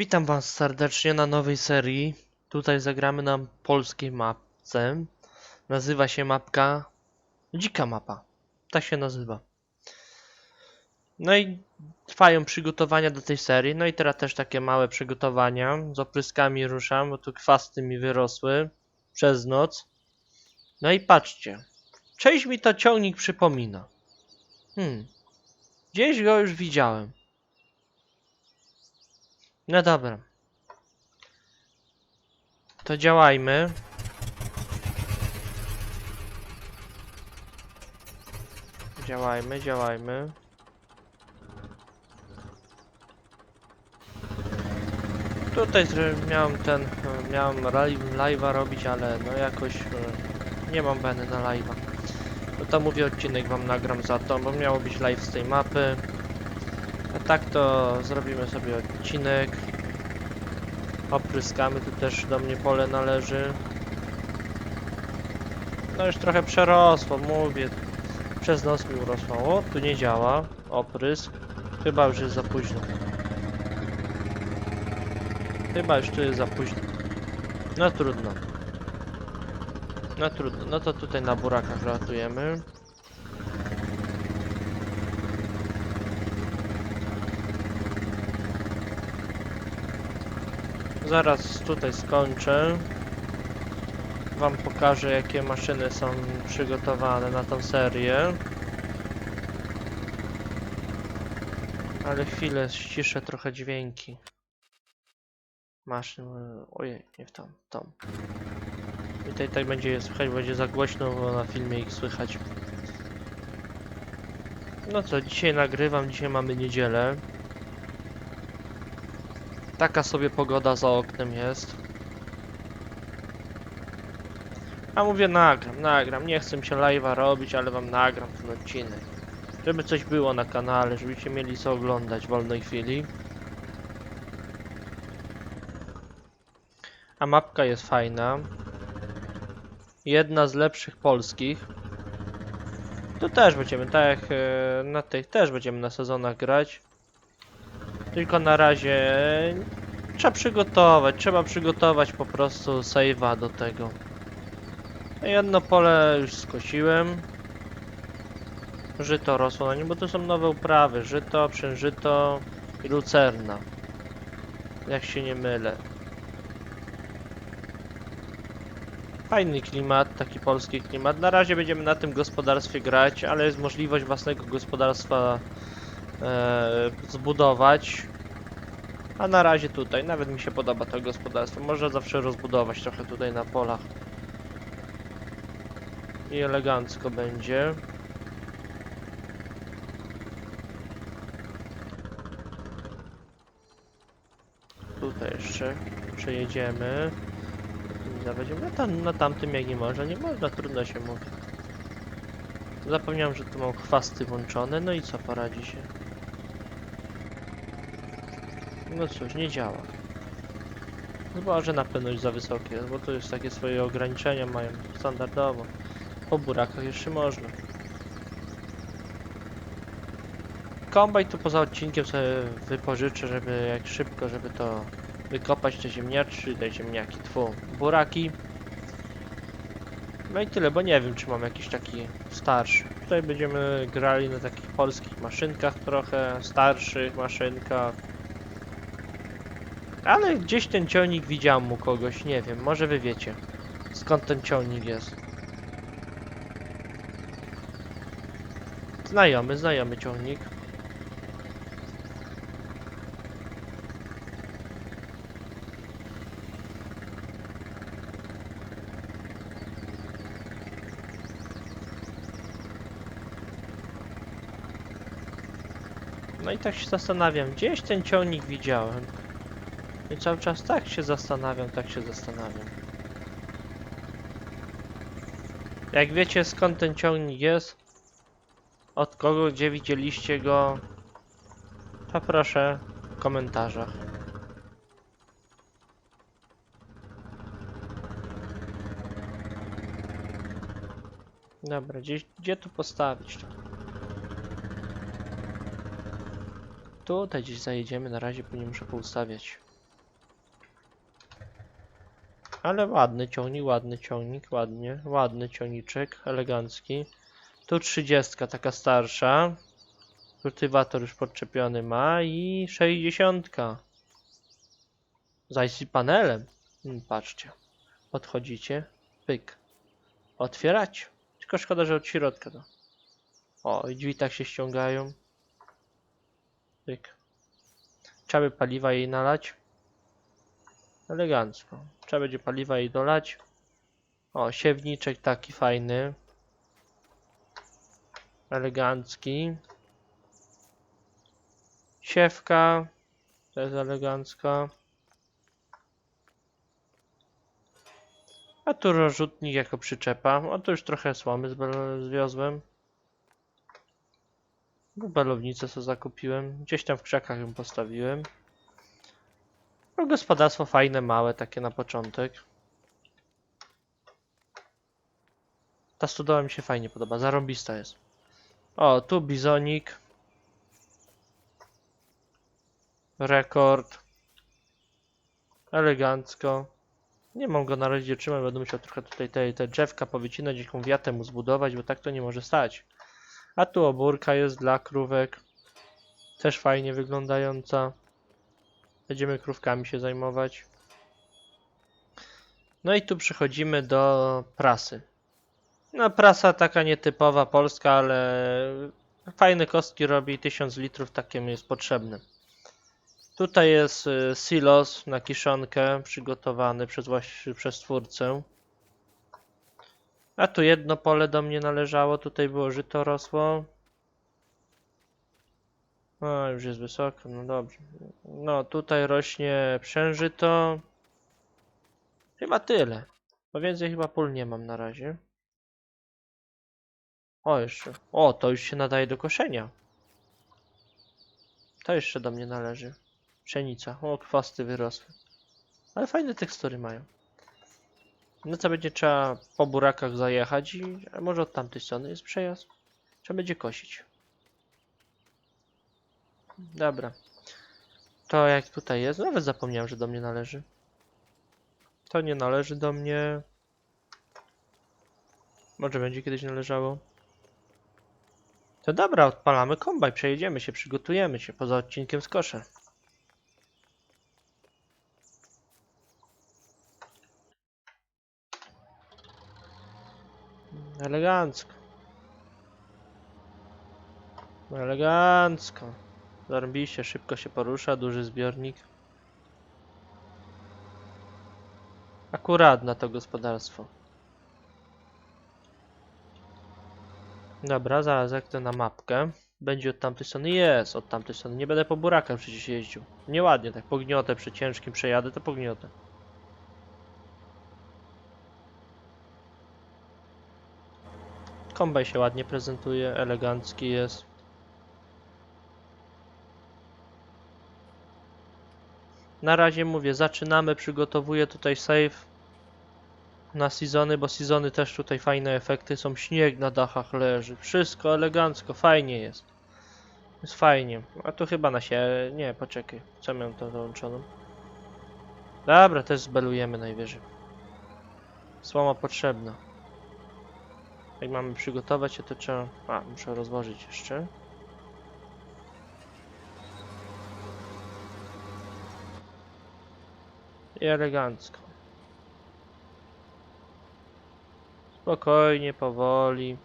Witam Was serdecznie na nowej serii. Tutaj zagramy na polskiej mapce. Nazywa się mapka Dzika Mapa. Tak się nazywa. No i trwają przygotowania do tej serii. No i teraz też takie małe przygotowania. Z opryskami ruszam, bo tu kwasty mi wyrosły przez noc. No i patrzcie. Część mi to ciągnik przypomina. Hmm. Gdzieś go już widziałem. No dobra. To działajmy. Działajmy, działajmy. Tutaj miałem ten, miałem live- live'a robić, ale no jakoś e, nie mam beny na live'a. No to mówię, odcinek wam nagram za to, bo miało być live z tej mapy. Tak to zrobimy sobie odcinek. Opryskamy, tu też do mnie pole należy. No już trochę przerosło, mówię. Przez nos mi urosło. O, tu nie działa. Oprysk. Chyba już jest za późno. Chyba już tu jest za późno. No trudno. No trudno. No to tutaj na burakach ratujemy. Zaraz tutaj skończę. Wam pokażę jakie maszyny są przygotowane na tą serię. Ale chwilę ściszę trochę dźwięki. Maszyn. Ojej, nie w w tą. I tutaj tak będzie słychać, będzie za głośno, bo na filmie ich słychać. No co, dzisiaj nagrywam, dzisiaj mamy niedzielę. Taka sobie pogoda za oknem jest. A mówię nagram, nagram. Nie chcę się live'a robić, ale wam nagram ten odcinek. Żeby coś było na kanale, żebyście mieli co oglądać w wolnej chwili. A mapka jest fajna. Jedna z lepszych polskich. Tu też będziemy, tak jak e, na tych, też będziemy na sezonach grać. Tylko na razie trzeba przygotować, trzeba przygotować po prostu save'a do tego. Jedno pole już skosiłem. Żyto rosło na nim, bo to są nowe uprawy. Żyto, przężyto i lucerna. Jak się nie mylę. Fajny klimat, taki polski klimat. Na razie będziemy na tym gospodarstwie grać, ale jest możliwość własnego gospodarstwa zbudować. A na razie tutaj, nawet mi się podoba to gospodarstwo. Można zawsze rozbudować trochę tutaj na polach. I elegancko będzie. Tutaj jeszcze przejedziemy. Zawiedziemy. Na, tam, na tamtym jak nie można, nie można, trudno się mówi. Zapomniałem, że tu mam chwasty włączone, no i co poradzi się. No cóż, nie działa. Chyba, że na pewno już za wysokie bo to jest takie swoje ograniczenia mają standardowo. Po burakach jeszcze można. Kombaj tu poza odcinkiem sobie wypożyczę, żeby jak szybko, żeby to wykopać te ziemniaczy, te ziemniaki, tfu, buraki. No i tyle, bo nie wiem, czy mam jakiś taki starszy. Tutaj będziemy grali na takich polskich maszynkach trochę, starszych maszynkach. Ale gdzieś ten ciągnik widziałem u kogoś, nie wiem, może wy wiecie skąd ten ciągnik jest. Znajomy, znajomy ciągnik. No i tak się zastanawiam, gdzieś ten ciągnik widziałem. I cały czas tak się zastanawiam, tak się zastanawiam. Jak wiecie skąd ten ciągnik jest, od kogo, gdzie widzieliście go, to proszę w komentarzach. Dobra, gdzieś, gdzie tu postawić? Tutaj gdzieś zajedziemy, na razie, nie muszę poustawiać. Ale ładny ciągnik, ładny ciągnik, ładnie, ładny ciągniczek, elegancki. Tu 30, taka starsza. Kultywator już podczepiony ma i 60. Z IC panelem. Hmm, patrzcie. Podchodzicie, pyk. Otwieracie. Tylko szkoda, że od środka to. O, i drzwi tak się ściągają. Pyk. Trzeba by paliwa jej nalać. Elegancko. Trzeba będzie paliwa jej dolać. O, siewniczek taki fajny. Elegancki. Siewka. Też elegancka. A tu rozrzutnik jako przyczepa. O, tu już trochę słomy zwiozłem. Balownicę sobie zakupiłem. Gdzieś tam w krzakach ją postawiłem. No, gospodarstwo fajne, małe, takie na początek. Ta stodoła mi się fajnie podoba, zarąbista jest. O, tu bizonik. Rekord. Elegancko. Nie mam go na razie trzymać, będę musiał trochę tutaj te, te drzewka powycinać, jakąś wiatę mu zbudować, bo tak to nie może stać. A tu obórka jest dla krówek. Też fajnie wyglądająca. Będziemy krówkami się zajmować. No i tu przechodzimy do prasy. No prasa taka nietypowa polska, ale fajne kostki robi, 1000 litrów takim jest potrzebne. Tutaj jest y, silos na kiszonkę przygotowany przez, przez twórcę. A tu jedno pole do mnie należało, tutaj było żyto rosło. O, już jest wysoko, no dobrze. No, tutaj rośnie przężyto. Chyba tyle. Bo więcej chyba pól nie mam na razie. O, jeszcze. O, to już się nadaje do koszenia. To jeszcze do mnie należy. Pszenica. O, kwasty wyrosły. Ale fajne tekstury mają. No co będzie trzeba po burakach zajechać i może od tamtej strony jest przejazd. Trzeba będzie kosić. Dobra. To jak tutaj jest, nawet zapomniałem, że do mnie należy. To nie należy do mnie. Może będzie kiedyś należało. To dobra, odpalamy kombaj, przejedziemy się, przygotujemy się, poza odcinkiem skoszę. Elegancko. Elegancko. Zarąbiście, szybko się porusza, duży zbiornik. Akurat na to gospodarstwo. Dobra, zaraz jak to na mapkę. Będzie od tamtej strony? Jest, od tamtej strony. Nie będę po burakach przecież jeździł. Nieładnie, tak pogniotę przy ciężkim przejadę, to pogniotę. Kombaj się ładnie prezentuje, elegancki jest. Na razie mówię, zaczynamy, przygotowuję tutaj save na sezony, bo sezony też tutaj fajne efekty są. Śnieg na dachach leży, wszystko elegancko, fajnie jest. Jest fajnie. A tu chyba na się. Nie, poczekaj. Co miałem to dołączoną? Dobra, też zbelujemy najwyżej. Słoma potrzebna. Jak mamy przygotować się, to trzeba... A, muszę rozłożyć jeszcze. I elegancko. Spokojnie, powoli.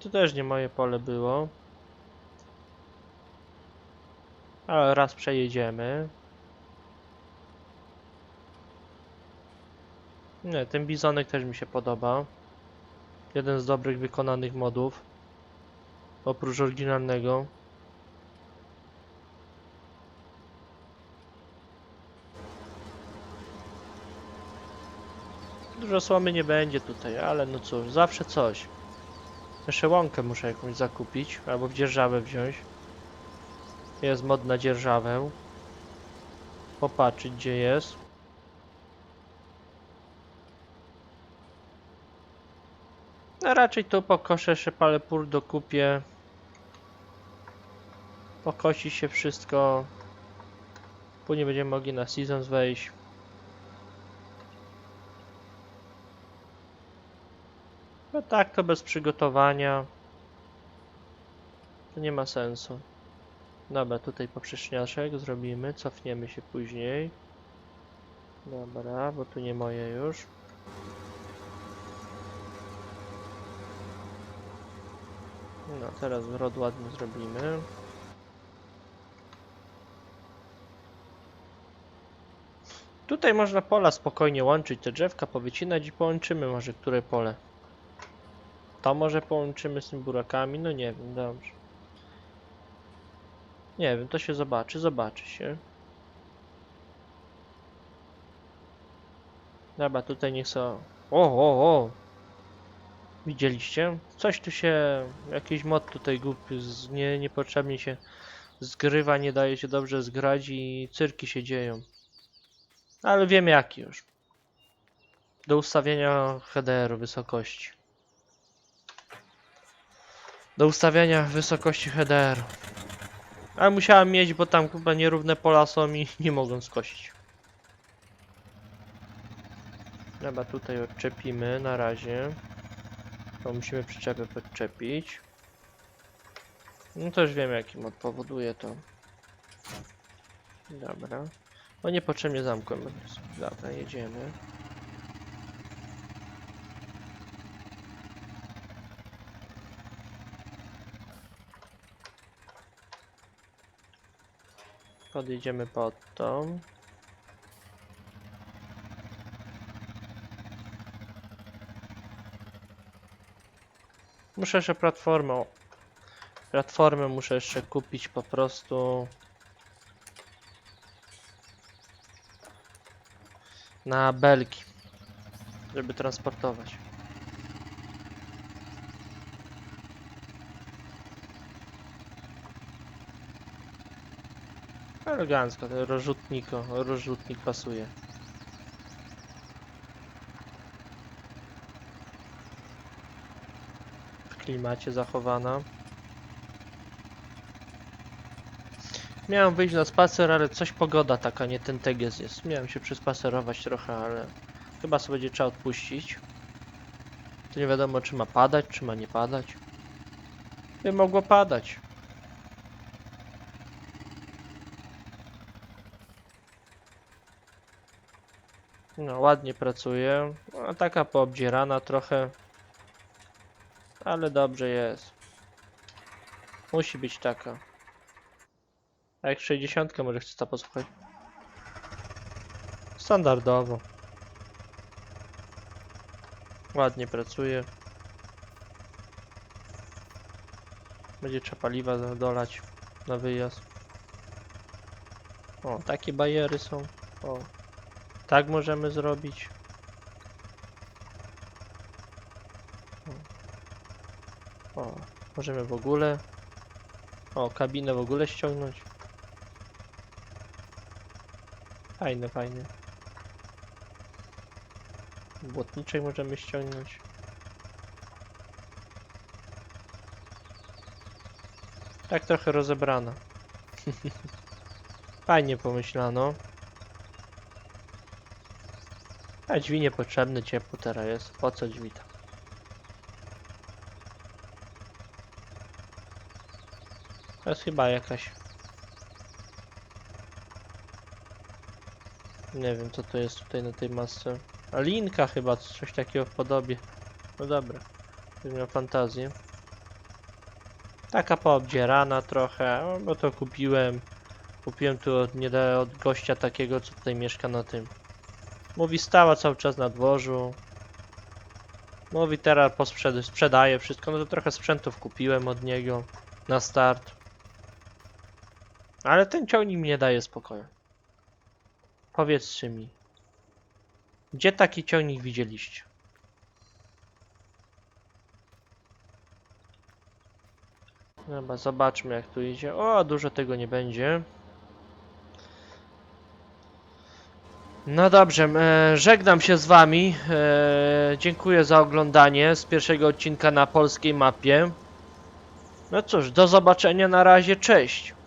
To też nie moje pole było. Ale raz przejedziemy. Nie, ten bizonek też mi się podoba. Jeden z dobrych wykonanych modów. Oprócz oryginalnego. Dużo słomy nie będzie tutaj, ale no cóż, zawsze coś. Jeszcze łąkę muszę jakąś zakupić, albo w dzierżawę wziąć. Jest mod na dzierżawę. Popatrzeć gdzie jest. No raczej tu pokoszę jeszcze parę pól dokupię. Pokosi się wszystko. Później będziemy mogli na seasons wejść. No tak, to bez przygotowania. To nie ma sensu. Dobra, tutaj poprzeczniaszek zrobimy, cofniemy się później. Dobra, bo tu nie moje już. No, teraz wrot ładnie zrobimy. Tutaj można pola spokojnie łączyć, te drzewka powycinać i połączymy może które pole. To może połączymy z tym burakami, no nie wiem, dobrze. Nie wiem, to się zobaczy, zobaczy się. Dobra, tutaj niech są. O, o, o! Widzieliście? Coś tu się. Jakiś mod tutaj głupi, z, nie, niepotrzebnie się zgrywa, nie daje się dobrze zgrać i cyrki się dzieją. Ale wiem jaki już. Do ustawienia HDR-u wysokości. Do ustawiania wysokości HDR. Ale musiałem mieć, bo tam chyba nierówne pola są i nie mogą skosić. Dobra, tutaj odczepimy na razie. To musimy przyczepę podczepić. No już wiem jaki mod powoduje to. Dobra. No niepotrzebnie zamkłem. Dobra, jedziemy. Podjedziemy pod tą. Muszę jeszcze platformę. o, Platformę muszę jeszcze kupić po prostu. Na belki. Żeby transportować. Elegancko, ten rozrzutnik, rozrzutnik pasuje. W klimacie zachowana. Miałem wyjść na spacer, ale coś pogoda taka, nie ten teges jest. Miałem się przespacerować trochę, ale chyba sobie będzie trzeba odpuścić. To nie wiadomo, czy ma padać, czy ma nie padać. By mogło padać. No, ładnie pracuje. No, taka poobdzierana trochę. Ale dobrze jest. Musi być taka. A jak 60 może chce ta posłuchać? Standardowo. Ładnie pracuje. Będzie trzeba paliwa do- dolać na wyjazd. O, takie bajery są. O. Tak możemy zrobić. O możemy w ogóle. O, kabinę w ogóle ściągnąć. Fajne, fajne. Błotniczej możemy ściągnąć. Tak trochę rozebrana. Fajnie pomyślano. A drzwi niepotrzebne, ciepło teraz jest. Po co drzwi tam? To jest chyba jakaś... Nie wiem co to jest tutaj na tej masce. A linka chyba, coś takiego w podobie. No dobra. Będę miał fantazję. Taka poobdzierana trochę, o, bo to kupiłem. Kupiłem tu od, nie da- od gościa takiego, co tutaj mieszka na tym. Mówi stała cały czas na dworzu. Mówi teraz posprzed sprzedaje wszystko, no to trochę sprzętów kupiłem od niego na start. Ale ten ciągnik nie daje spokoju. Powiedzcie mi. Gdzie taki ciągnik widzieliście? Dobra, zobaczmy jak tu idzie. O, dużo tego nie będzie. No dobrze, e, żegnam się z wami. E, dziękuję za oglądanie z pierwszego odcinka na polskiej mapie. No cóż, do zobaczenia na razie, cześć.